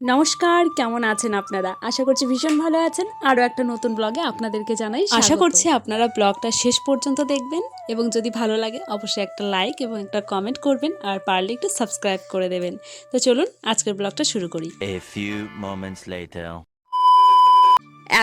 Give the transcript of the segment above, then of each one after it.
নমস্কার কেমন আছেন আপনারা? আশা করছি ভীষণ ভালো আছেন। আরও একটা নতুন ব্লগে আপনাদেরকে জানাই আশা করছি আপনারা ব্লগটা শেষ পর্যন্ত দেখবেন এবং যদি ভালো লাগে অবশ্যই একটা লাইক এবং একটা কমেন্ট করবেন আর পারলে একটু সাবস্ক্রাইব করে দেবেন। তো চলুন আজকের ব্লগটা শুরু করি.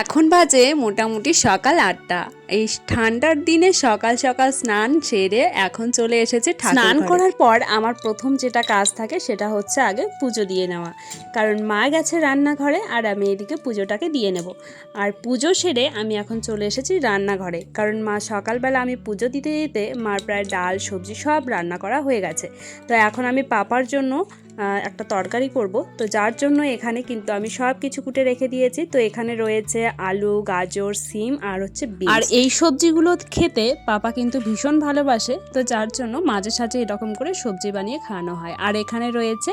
এখন বাজে মোটামুটি সকাল আটটা। এই ঠান্ডার দিনে সকাল সকাল স্নান সেরে এখন চলে এসেছে স্নান করার পর আমার প্রথম যেটা কাজ থাকে সেটা হচ্ছে আগে পুজো দিয়ে নেওয়া। কারণ মা গেছে রান্নাঘরে আর আমি এদিকে পুজোটাকে দিয়ে নেব। আর পুজো সেরে আমি এখন চলে এসেছি রান্নাঘরে। কারণ মা সকালবেলা আমি পুজো দিতে দিতে মার প্রায় ডাল সবজি সব রান্না করা হয়ে গেছে। তো এখন আমি পাপার জন্য একটা তরকারি করব। তো যার জন্য এখানে কিন্তু আমি সব কিছু কুটে রেখে দিয়েছি। তো এখানে রয়েছে আলু গাজর সিম আর হচ্ছে আর এই সবজিগুলো খেতে পাপা কিন্তু ভীষণ ভালোবাসে, তো যার জন্য মাঝে সাঝে এরকম করে সবজি বানিয়ে খাওয়ানো হয়। আর এখানে রয়েছে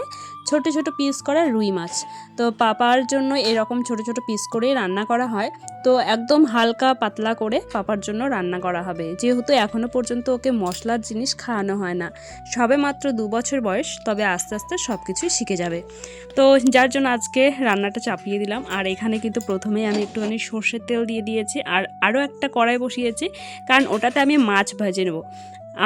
ছোট ছোট পিস করা রুই মাছ। তো পাপার জন্য এরকম ছোট ছোট পিস করে রান্না করা হয়। তো একদম হালকা পাতলা করে পাপার জন্য রান্না করা হবে। যেহেতু এখনও পর্যন্ত ওকে মশলার জিনিস খাওয়ানো হয় না। সবে মাত্র দু বছর বয়স, তবে আস্তে আস্তে সব কিছুই শিখে যাবে। তো যার জন্য আজকে রান্নাটা চাপিয়ে দিলাম। আর এখানে কিন্তু প্রথমেই আমি একটুখানি সর্ষের তেল দিয়ে দিয়েছি। আর আরও একটা কড়াই বসিয়েছি, কারণ ওটাতে আমি মাছ ভেজে নেব।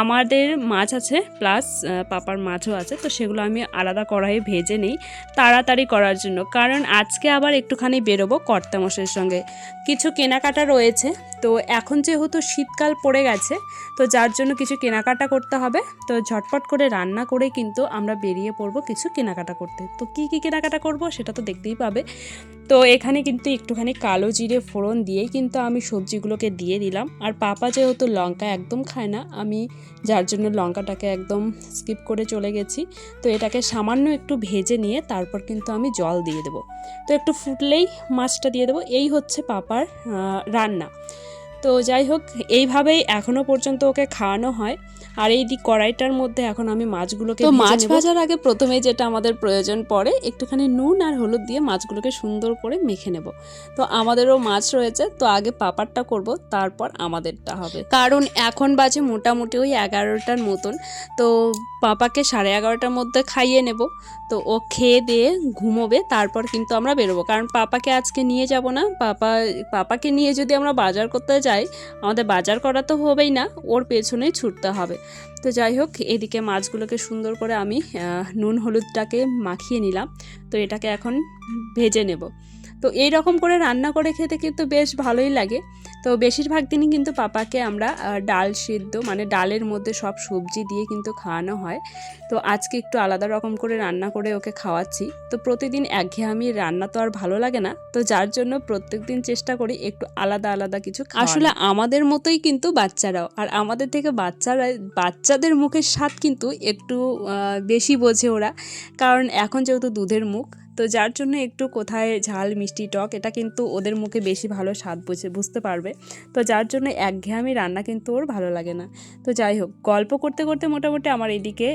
আমাদের মাছ আছে প্লাস পাপার মাছও আছে, তো সেগুলো আমি আলাদা কড়াইয়ে ভেজে নিই তাড়াতাড়ি করার জন্য। কারণ আজকে আবার একটুখানি বেরোবো কর্তামশের সঙ্গে। কিছু কেনাকাটা রয়েছে, তো এখন যেহেতু শীতকাল পড়ে গেছে, তো যার জন্য কিছু কেনাকাটা করতে হবে। তো ঝটপট করে রান্না করে কিন্তু আমরা বেরিয়ে পড়ব কিছু কেনাকাটা করতে। তো কি কি কেনাকাটা করব সেটা তো দেখতেই পাবে। তো এখানে কিন্তু একটুখানি কালো জিরে ফোড়ন দিয়েই কিন্তু আমি সবজিগুলোকে দিয়ে দিলাম। আর পাপা যেহেতু লঙ্কা একদম খায় না, আমি যার জন্য লঙ্কাটাকে একদম স্কিপ করে চলে গেছি। তো এটাকে সামান্য একটু ভেজে নিয়ে তারপর কিন্তু আমি জল দিয়ে দেবো। তো একটু ফুটলেই মাছটা দিয়ে দেবো। এই হচ্ছে পাপার রান্না। তো যাই হোক, এইভাবেই এখনও পর্যন্ত ওকে খাওয়ানো হয়। আর এই দিক কড়াইটার মধ্যে এখন আমি মাছগুলোকে তো মাছ ভাজার আগে প্রথমে যেটা আমাদের প্রয়োজন পড়ে একটুখানি নুন আর হলুদ দিয়ে মাছগুলোকে সুন্দর করে মেখে নেব। তো আমাদেরও মাছ রয়েছে তো আগে পাপারটা করব তারপর আমাদেরটা হবে। কারণ এখন বাজে মোটামুটি ওই এগারোটার মতন তো পাপাকে সাড়ে এগারোটার মধ্যে খাইয়ে নেব। তো ও খেয়ে দিয়ে ঘুমোবে তারপর কিন্তু আমরা বেরোবো। কারণ পাপাকে আজকে নিয়ে যাব না পাপা পাপাকে নিয়ে যদি আমরা বাজার করতে যাই আমাদের বাজার করা তো হবেই না ওর পেছনেই ছুটতে হবে। তো যাই হোক, এদিকে মাছগুলোকে সুন্দর করে আমি নুন হলুদটাকে মাখিয়ে নিলাম। তো এটাকে এখন ভেজে নেব। তো এই রকম করে রান্না করে খেতে কিন্তু বেশ ভালোই লাগে। তো বেশিরভাগ দিনই কিন্তু পাপাকে আমরা ডাল সিদ্ধ মানে ডালের মধ্যে সব সবজি দিয়ে কিন্তু খাওয়ানো হয়। তো আজকে একটু আলাদা রকম করে রান্না করে ওকে খাওয়াচ্ছি। তো প্রতিদিন একঘেয়েমি রান্না তো আর ভালো লাগে না। তো যার জন্য প্রত্যেক দিন চেষ্টা করি একটু আলাদা আলাদা কিছু আসলে আমাদের মতোই কিন্তু বাচ্চারাও। আর আমাদের থেকে বাচ্চারা বাচ্চাদের মুখের স্বাদ কিন্তু একটু বেশি বোঝে ওরা। কারণ এখন যেহেতু দুধের মুখ, তো যার জন্য একটু কোথায় ঝাল, মিষ্টি, টক, এটা কিন্তু ওদের মুখে বেশি ভালো স্বাদ বুঝে, বুঝতে পারবে। তো যার জন্য একঘেয়েমি রান্না কিন্তু ওর ভালো লাগে না। তো যাই হোক, গল্প করতে করতে মোটামুটি আমার এদিকে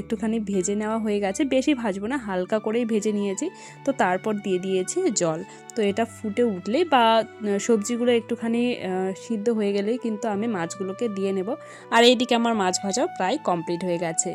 একটুখানি ভেজে নেওয়া হয়ে গেছে। বেশি ভাজবো না, হালকা করেই ভেজে নিয়েছি। তো তারপর দিয়ে দিয়েছি জল। তো এটা ফুটে উঠলেই বা সবজিগুলো একটুখানি সিদ্ধ হয়ে গেলেই কিন্তু আমি মাছগুলোকে দিয়ে নেব। আর এইদিকে আমার মাছ ভাজাও প্রায় কমপ্লিট হয়ে গেছে।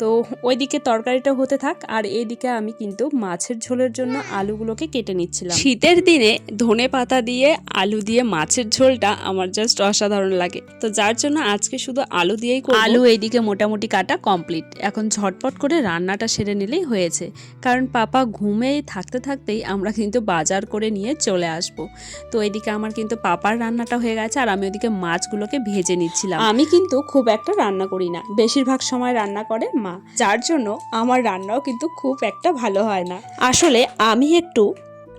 তো ওইদিকে তরকারিটা হতে থাক, আর এইদিকে আমি কিন্তু মাছের ঝোলের জন্য আলুগুলোকে কেটে নিচ্ছিলাম। শীতের দিনে ধনে পাতা দিয়ে আলু দিয়ে মাছের ঝোলটা আমার জাস্ট অসাধারণ লাগে। তো যার জন্য আজকে শুধু আলু দিয়েই করব। আলু এইদিকে মোটামুটি কাটা কমপ্লিট এখন ঝটপট করে রান্নাটা সেরে নিলেই হয়েছে। কারণ পাপা ঘুমে থাকতে থাকতেই আমরা কিন্তু বাজার করে নিয়ে চলে আসব। তো এদিকে আমার কিন্তু পাপার রান্নাটা হয়ে গেছে আর আমি ওদিকে মাছগুলোকে ভেজে নিচ্ছিলাম। আমি কিন্তু খুব একটা রান্না করি না। বেশিরভাগ সময় রান্না করে মা। যার জন্য আমার রান্নাও কিন্তু খুব একটা ভালো হয় না। আসলে আমি একটু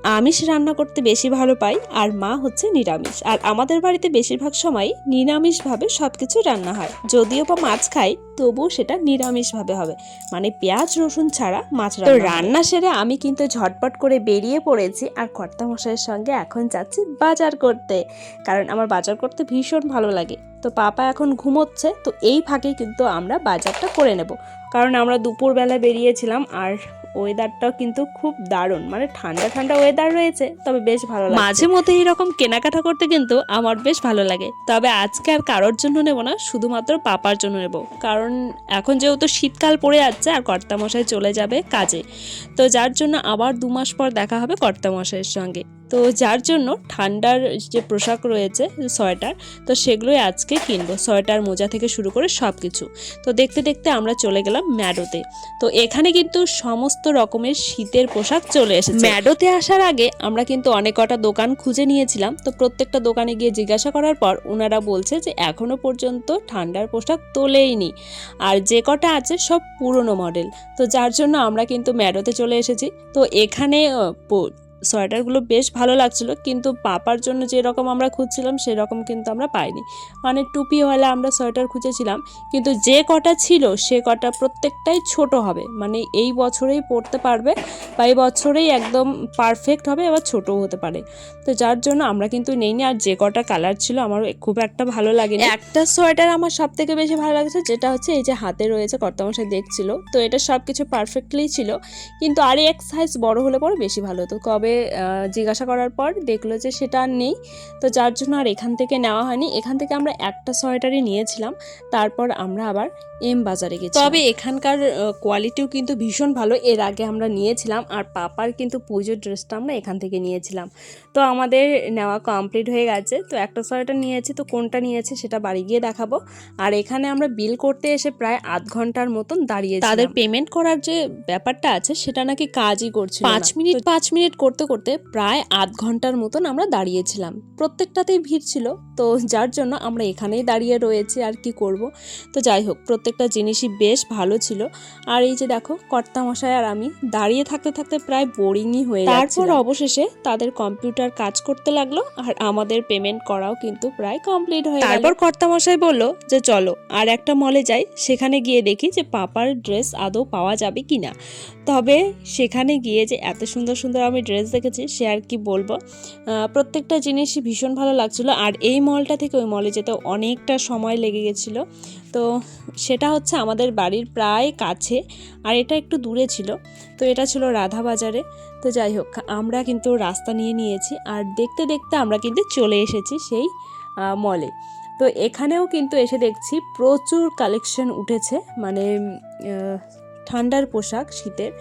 আমিষ রান্না করতে বেশি ভালো পাই আর মা হচ্ছে নিরামিষ। আর আমাদের বাড়িতে বেশিরভাগ সময় নিরামিষভাবে সব কিছু রান্না হয়। যদিও বা মাছ খাই তবুও সেটা নিরামিষভাবে হবে। মানে পেঁয়াজ রসুন ছাড়া মাছ তো রান্না সেরে আমি কিন্তু ঝটপট করে বেরিয়ে পড়েছি আর কর্তামশাইয়ের সঙ্গে এখন যাচ্ছি বাজার করতে। কারণ আমার বাজার করতে ভীষণ ভালো লাগে। তো পাপা এখন ঘুমোচ্ছে তো এই ফাঁকে কিন্তু আমরা বাজারটা করে নেব। কারণ আমরা দুপুরবেলা বেরিয়েছিলাম আর ওয়েদারটাও কিন্তু খুব দারুণ। মানে ঠান্ডা ঠান্ডা ওয়েদার রয়েছে, তবে বেশ ভালো লাগে মাঝে মধ্যে এরকম কেনাকাটা করতে কিন্তু আমার বেশ ভালো লাগে। তবে আজকে আর কারোর জন্য নেব না, শুধুমাত্র পাপার জন্য নেব। কারণ এখন যেহেতু শীতকাল পড়ে যাচ্ছে আর কর্তামশাই চলে যাবে কাজে। তো যার জন্য আবার দু মাস পর দেখা হবে কর্তামশাইয়ের সঙ্গে। তো যার জন্য ঠান্ডার যে পোশাক রয়েছে, সোয়েটার, তো সেগুলোই আজকে কিনবো। সোয়েটার, মোজা থেকে শুরু করে সব কিছু তো দেখতে দেখতে আমরা চলে গেলাম ম্যাডোতে। তো এখানে কিন্তু সমস্ত রকমের শীতের পোশাক চলে এসেছে। ম্যাডোতে আসার আগে আমরা কিন্তু অনেক কটা দোকান খুঁজে নিয়েছিলাম। তো প্রত্যেকটা দোকানে গিয়ে জিজ্ঞাসা করার পর ওনারা বলছে যে, এখনও পর্যন্ত ঠান্ডার পোশাক তোলেইনি। আর যে কটা আছে সব পুরনো মডেল তো যার জন্য আমরা কিন্তু ম্যাডোতে চলে এসেছি। তো এখানে সোয়েটারগুলো বেশ ভালো লাগছিল, কিন্তু পাপার জন্য যেরকম আমরা খুঁজছিলাম সেরকম কিন্তু আমরা পাইনি। মানে টুপিওয়ালা আমরা সোয়েটার খুঁজেছিলাম, কিন্তু যে কটা ছিল, সে কটা প্রত্যেকটাই ছোট হবে। মানে এই বছরেই পরতে পারবে বা এই বছরেই একদম পারফেক্ট হবে, এবার ছোটও হতে পারে। তো যার জন্য আমরা কিন্তু নেইনি, আর যে কটা কালার ছিল আমার খুব একটা ভালো লাগেনি। একটা সোয়েটার আমার সব থেকে বেশি ভালো লাগছে, যেটা হচ্ছে এই যে হাতে রয়েছে, কর্তামশাই দেখছিল। তো এটা সব কিছু পারফেক্টলি ছিল, কিন্তু আর এক সাইজ বড় হলে পরে বেশি ভালো হতো। কবে আহ, জিজ্ঞাসা করার পর দেখল যে সেটা আর নেই। তো যার জন্য আর এখান থেকে নেওয়া হয়নি। এখান থেকে আমরা একটা সোয়েটারই নিয়েছিলাম। তারপর আমরা আবার এম বাজারে গেছি তবে এখানকার কোয়ালিটিও কিন্তু ভীষণ ভালো। এর আগে আমরা নিয়েছিলাম আর পাপার কিন্তু পুজোর ড্রেসটা আমরা এখান থেকে নিয়েছিলাম। তো আমাদের নেওয়া কমপ্লিট হয়ে গেছে। তো একটা সোয়েটার নিয়েছি। তো কোনটা নিয়েছে সেটা বাড়ি গিয়ে দেখাবো। আর এখানে আমরা বিল করতে এসে প্রায় আধ ঘণ্টার মতন দাঁড়িয়ে তাদের পেমেন্ট করার যে ব্যাপারটা আছে সেটা নাকি কাজই করছে পাঁচ মিনিট পাঁচ মিনিট করতে করতে করতে প্রায় আধ ঘণ্টার মতন আমরা দাঁড়িয়েছিলাম। প্রত্যেকটাতেই ভিড় ছিল তো যার জন্য আমরা এখানেই দাঁড়িয়ে রয়েছি আর কি করব। তো যাই হোক প্রত্যেকটা জিনিসই বেশ ভালো ছিল। আর এই যে দেখো কর্তামশাই আর আমি দাঁড়িয়ে থাকতে থাকতে প্রায় বোরিংই হয়ে তারপর অবশেষে তাদের কম্পিউটার কাজ করতে লাগল আর আমাদের পেমেন্ট করাও কিন্তু প্রায় কমপ্লিট হয়ে তারপর কর্তামশাই বলল যে চলো আর একটা মলে যাই সেখানে গিয়ে দেখি যে পাপার ড্রেস আদৌ পাওয়া যাবে কিনা। তবে সেখানে গিয়ে যে এত সুন্দর সুন্দর আমি ড্রেস দেখেছি, সে আর কি বলব? প্রত্যেকটা জিনিসই ভীষণ ভালো লাগছিল। আর এই মলটা থেকে ওই মলে যেতে অনেকটা সময় লেগে গেছিল। তো সেটা হচ্ছে আমাদের বাড়ির প্রায় কাছে, আর এটা একটু দূরে ছিল। তো এটা ছিল রাধা বাজারে। তো যাই হোক, আমরা কিন্তু রাস্তা নিয়ে নিয়েছি। আর দেখতে দেখতে আমরা কিন্তু চলে এসেছি সেই মলে তো এখানেও কিন্তু এসে দেখছি প্রচুর কালেকশন উঠেছে। মানে ঠান্ডার পোশাক শীতের।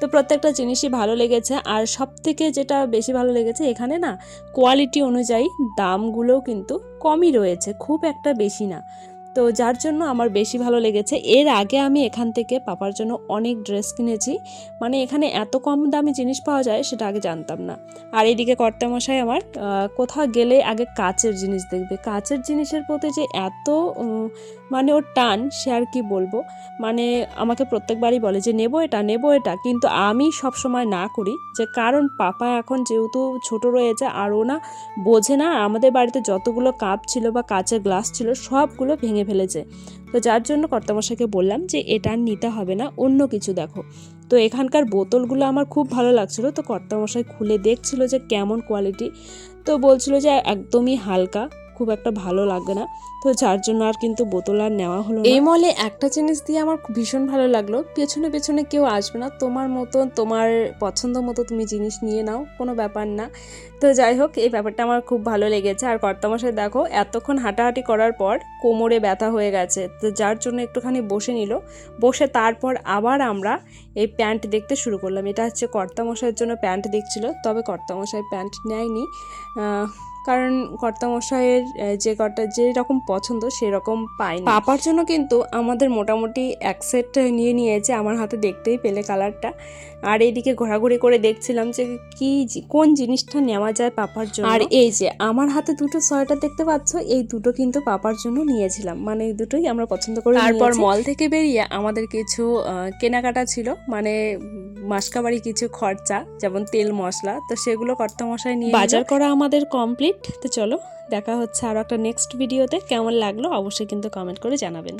তো প্রত্যেকটা জিনিসই ভালো লেগেছে। আর সব থেকে যেটা বেশি ভালো লেগেছে এখানে না কোয়ালিটি অনুযায়ী দামগুলোও কিন্তু কমই রয়েছে, খুব একটা বেশি না। তো যার জন্য আমার বেশি ভালো লেগেছে। এর আগে আমি এখান থেকে পাপার জন্য অনেক ড্রেস কিনেছি। মানে এখানে এত কম দামি জিনিস পাওয়া যায় সেটা আগে জানতাম না। আর এদিকে কর্তামশাই আমার কোথাও গেলে আগে কাচের জিনিস দেখবে। কাচের জিনিসের প্রতি যে এত মানে ওর টান, সে আর কি বলব? মানে আমাকে প্রত্যেকবারই বলে যে, নেব এটা নেব এটা। কিন্তু আমি সব সময় না করি যে, কারণ পাপা এখন যেহেতু ছোট রয়েছে আর ও না বোঝে না। আমাদের বাড়িতে যতগুলো কাপ ছিল বা কাচের গ্লাস ছিল, সবগুলো ভেঙে ফেলেছে। তো যার জন্য কর্তামশাকে বললাম যে, এটা আর নিতে হবে না, অন্য কিছু দেখো। তো এখানকার বোতলগুলো আমার খুব ভালো লাগছিল। তো কর্তামশাই খুলে দেখছিল যে কেমন কোয়ালিটি তো বলছিল যে, একদমই হালকা। খুব একটা ভালো লাগবে না। তো যার জন্য আর কিন্তু বোতল আর নেওয়া হলো এই মলে একটা জিনিস দিয়ে আমার ভীষণ ভালো লাগল। পেছনে পেছনে কেউ আসবে না। তোমার মতো তোমার পছন্দ মতো তুমি জিনিস নিয়ে নাও, কোনো ব্যাপার না। তো যাই হোক, এই ব্যাপারটা আমার খুব ভালো লেগেছে। আর কর্তামশাই, দেখো, এতক্ষণ হাঁটাহাঁটি করার পর কোমরে ব্যথা হয়ে গেছে। তো যার জন্য একটুখানি বসে নিল। বসে তারপর আবার আমরা এই প্যান্ট দেখতে শুরু করলাম। এটা হচ্ছে কর্তামশাইয়ের জন্য প্যান্ট দেখছিল। তবে কর্তামশাই প্যান্ট নেয়নি। কারণ কর্তামশাইয়ের যে কটা যে রকম পছন্দ সেরকম পাইনি পাপার জন্য কিন্তু আমাদের মোটামুটি এক সেট নিয়ে নিয়েছে আমার হাতে দেখতেই পেলে কালারটা। আর এইদিকে ঘোরাঘুরি করে দেখছিলাম যে কি কোন জিনিসটা নেওয়া যায় পাপার জন্য। আর এই যে আমার হাতে দুটো সোয়েটার দেখতে পাচ্ছ এই দুটো কিন্তু পাপার জন্য নিয়েছিলাম। মানে এই দুটোই আমরা পছন্দ করি তারপর মল থেকে বেরিয়ে আমাদের কিছু কেনাকাটা ছিল। মানে মাসকাবাড়ি কিছু খরচা, যেমন তেল, মশলা, তো সেগুলো কর্তামশাই নিয়ে বাজার করা আমাদের কমপ্লিট তো চলো, দেখা হচ্ছে আরও একটা নেক্সট ভিডিওতে কেমন লাগল অবশ্যই কিন্তু কমেন্ট করে জানাবেন।